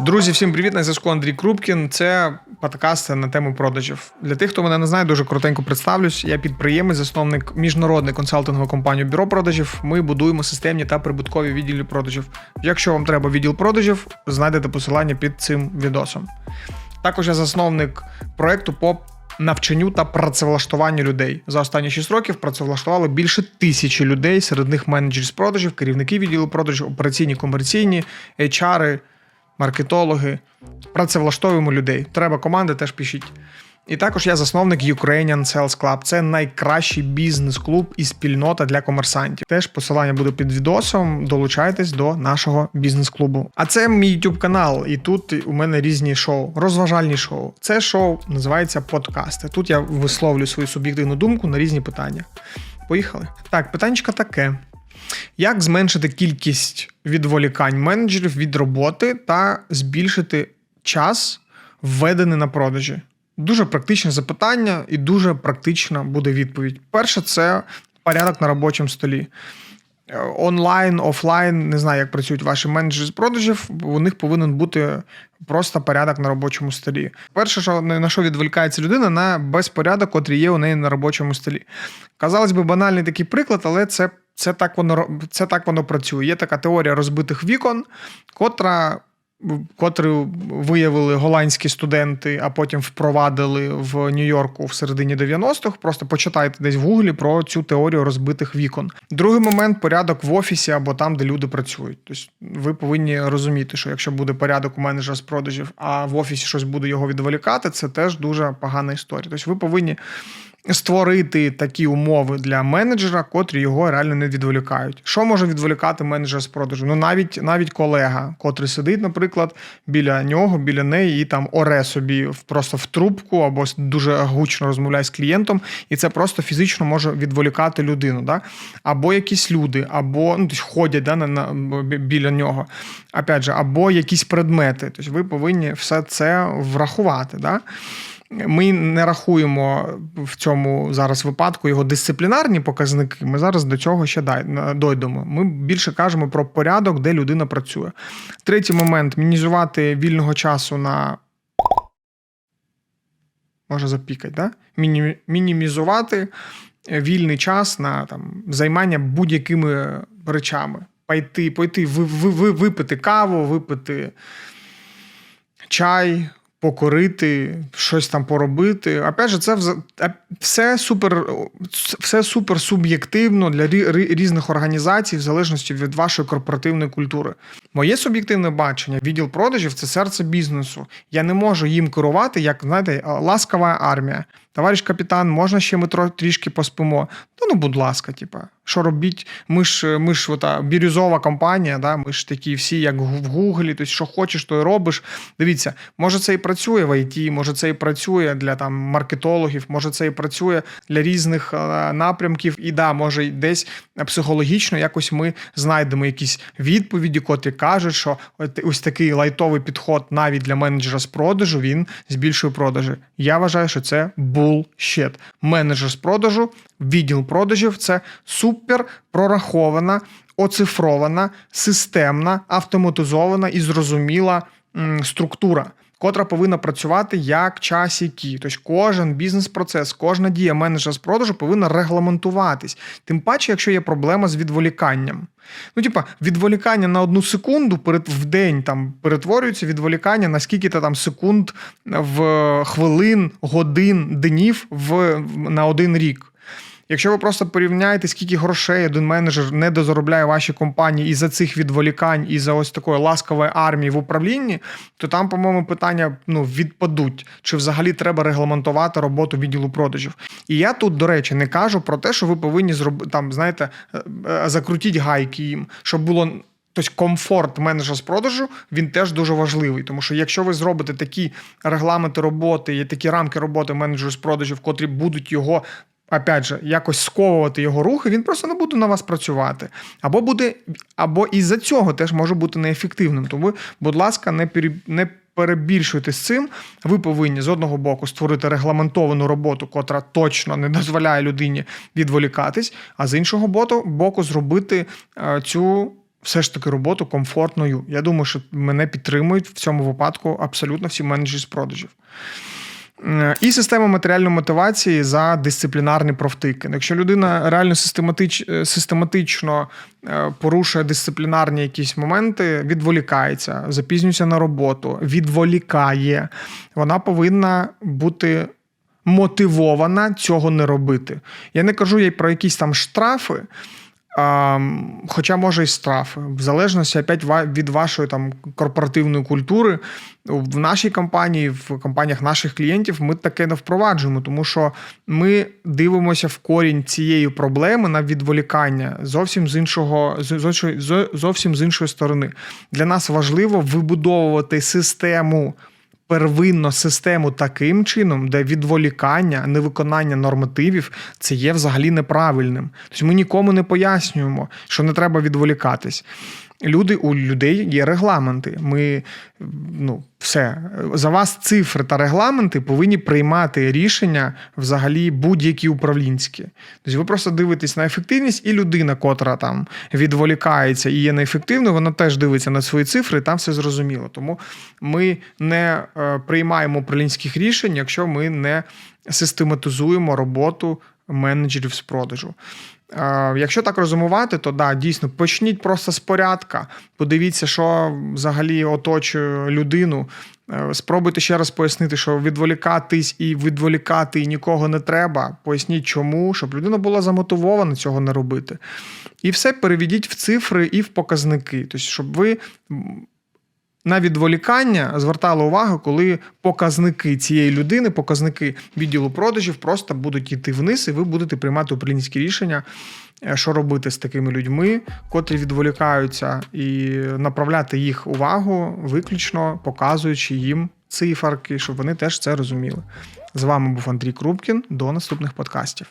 Друзі, всім привіт! На зв'язку Андрій Крупкін. Це подкаст на тему продажів. Для тих, хто мене не знає, дуже коротенько представлюсь. Я підприємець, засновник міжнародної консалтингової компанії Бюро продажів. Ми будуємо системні та прибуткові відділи продажів. Якщо вам треба відділ продажів, знайдете посилання під цим відосом. Також я засновник проекту по навчанню та працевлаштуванню людей. За останні 6 років працевлаштували більше тисячі людей, серед них менеджери з продажів, керівники відділу продажів, операційні, комерційні, HR, маркетологи. Працевлаштовуємо людей. Треба команди, теж пишіть. І також я засновник Ukrainian Sales Club. Це найкращий бізнес-клуб і спільнота для комерсантів. Теж посилання буде під відосом. Долучайтесь до нашого бізнес-клубу. А це мій YouTube канал, і тут у мене різні шоу, розважальні шоу. Це шоу називається подкасти. Тут я висловлю свою суб'єктивну думку на різні питання. Поїхали. Так, питаннячко таке. Як зменшити кількість відволікань менеджерів від роботи та збільшити час, введений на продажі? Дуже практичне запитання і дуже практична буде відповідь. Перше, це порядок на робочому столі. Е, Онлайн, офлайн, не знаю, як працюють ваші менеджери з продажів. У них повинен бути просто порядок на робочому столі. Перше, що на що відволікається людина, на безпорядок, котрий є у неї на робочому столі. Казалось би, банальний такий приклад, але це це так воно це так воно працює. Є така теорія розбитих вікон, котра. Котру виявили голландські студенти, а потім впровадили в Нью-Йорку в середині 90-х. Просто почитайте десь в гуглі про цю теорію розбитих вікон. Другий момент порядок в офісі або там, де люди працюють. Тобто ви повинні розуміти, що якщо буде порядок у менеджера з продажів, а в офісі щось буде його відволікати, це теж дуже погана історія. Тобто ви повинні створити такі умови для менеджера, котрі його реально не відволікають. Що може відволікати менеджера з продажу? Ну навіть навіть колега, котрий сидить, наприклад, біля нього, біля неї, і там оре собі просто в трубку або дуже гучно розмовляє з клієнтом, і це просто фізично може відволікати людину. Да? Або якісь люди, або ну, тобто ходять да, на, на, біля нього. Опять же, або якісь предмети. Тобто ви повинні все це врахувати. Да? Ми не рахуємо в цьому зараз випадку його дисциплінарні показники. Ми зараз до цього ще дойдемо. Ми більше кажемо про порядок, де людина працює. Третій момент мінімізувати вільного часу на. Може запікати, да? Міні... мінімізувати вільний час на там, займання будь-якими речами. Пойти, пойти, ви, ви, ви, випити каву, випити чай покорити, щось там поробити. Опять же, це все супер все супер суб'єктивно для різних організацій, в залежності від вашої корпоративної культури. Моє суб'єктивне бачення, відділ продажів це серце бізнесу. Я не можу їм керувати, як знаєте, ласкава армія. Товариш капітан, можна ще ми трішки поспимо. Та ну, будь ласка, типа, що робіть? Ми ж ми ж ота бірюзова компанія, да? ми ж такі всі, як в Гуглі, тобто, що хочеш, то й робиш. Дивіться, може це і працює в ІТ, може це і працює для там маркетологів, може це і працює для різних е, напрямків. І да, може десь психологічно якось ми знайдемо якісь відповіді, котрі кажуть, що ось такий лайтовий підход навіть для менеджера з продажу він збільшує продажі. Я вважаю, що це bullshit. Менеджер з продажу, відділ продажів це супер прорахована, оцифрована, системна, автоматизована і зрозуміла структура котра повинна працювати як часики. Тобто кожен бізнес-процес, кожна дія менеджера з продажу повинна регламентуватись. Тим паче, якщо є проблема з відволіканням. Ну, типа, відволікання на одну секунду в день там перетворюється відволікання на скільки-то там секунд в хвилин, годин, днів в на один рік. Якщо ви просто порівняєте, скільки грошей один менеджер не дозаробляє вашій компанії і за цих відволікань, і за ось такої ласкової армії в управлінні, то там, по-моєму, питання ну, відпадуть, чи взагалі треба регламентувати роботу відділу продажів. І я тут, до речі, не кажу про те, що ви повинні зробити там, знаєте, е, е, закрутіть гайки їм, щоб було. Тобто комфорт менеджера з продажу він теж дуже важливий, тому що якщо ви зробите такі регламенти роботи і такі рамки роботи менеджеру з продажів, котрі будуть його опять же, якось сковувати його рухи, він просто не буде на вас працювати. Або буде, або із-за цього теж може бути неефективним. Тому, будь ласка, не не перебільшуйте з цим. Ви повинні з одного боку створити регламентовану роботу, котра точно не дозволяє людині відволікатись, а з іншого боку, зробити е, цю все ж таки роботу комфортною. Я думаю, що мене підтримують в цьому випадку абсолютно всі менеджери з продажів. Е, І система матеріальної мотивації за дисциплінарні профтики. Якщо людина реально систематич, е, систематично е, порушує дисциплінарні якісь моменти, відволікається, запізнюється на роботу, відволікає, вона повинна бути мотивована цього не робити. Я не кажу їй про якісь там штрафи. Хоча може і штрафи, в залежності опять від вашої там корпоративної культури. В нашій компанії, в компаніях наших клієнтів, ми таке не впроваджуємо, тому що ми дивимося в корінь цієї проблеми на відволікання зовсім з іншого, зовсім з іншої сторони. Для нас важливо вибудовувати систему первинно систему таким чином, де відволікання, невиконання нормативів це є взагалі неправильним. Тобто ми нікому не пояснюємо, що не треба відволікатись. Люди у людей є регламенти. Ми ну, все за вас цифри та регламенти повинні приймати рішення взагалі будь-які управлінські. Тобто ви просто дивитесь на ефективність, і людина, котра там відволікається і є неефективною, вона теж дивиться на свої цифри, і там все зрозуміло. Тому ми не е, приймаємо управлінських рішень, якщо ми не систематизуємо роботу менеджерів з продажу. Е, Якщо так розумувати, то да, дійсно почніть просто з порядка. Подивіться, що взагалі оточує людину. Е, Спробуйте ще раз пояснити, що відволікатись і відволікати нікого не треба. Поясніть, чому, щоб людина була замотивована цього не робити. І все переведіть в цифри і в показники. Тобто, щоб ви на відволікання звертали увагу, коли показники цієї людини, показники відділу продажів просто будуть йти вниз, і ви будете приймати управлінські рішення, е, що робити з такими людьми, котрі відволікаються, і направляти їх увагу, виключно показуючи їм циферки, щоб вони теж це розуміли. З вами був Андрій Крупкін. До наступних подкастів.